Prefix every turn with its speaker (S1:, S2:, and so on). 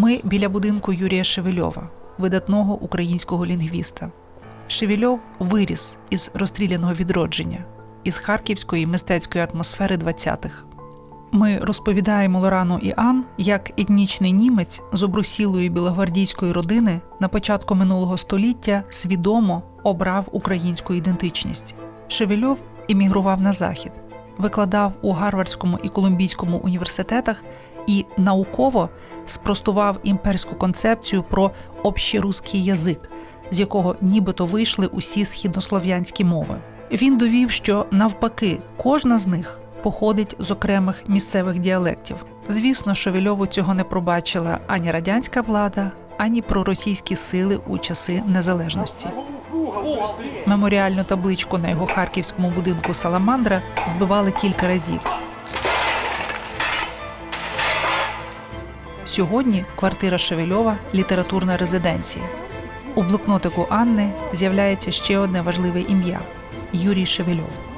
S1: Ми біля будинку Юрія Шевельова, видатного українського лінгвіста. Шевельов виріс із розстріляного відродження, із харківської мистецької атмосфери 20-х. Ми розповідаємо Лорану і Ан, як етнічний німець з обрусілої білогвардійської родини на початку минулого століття свідомо обрав українську ідентичність. Шевельов іммігрував на захід, викладав у Гарвардському і Колумбійському університетах і науково спростував імперську концепцію про общерусський язик, з якого нібито вийшли усі східнослов'янські мови. Він довів, що навпаки, кожна з них походить з окремих місцевих діалектів. Звісно, Шевельову цього не пробачила ані радянська влада, ані проросійські сили у часи незалежності. Меморіальну табличку на його харківському будинку Саламандра збивали кілька разів. Сьогодні квартира Шевельова літературна резиденція. У блокнотику Анни з'являється ще одне важливе ім'я Юрій Шевельов.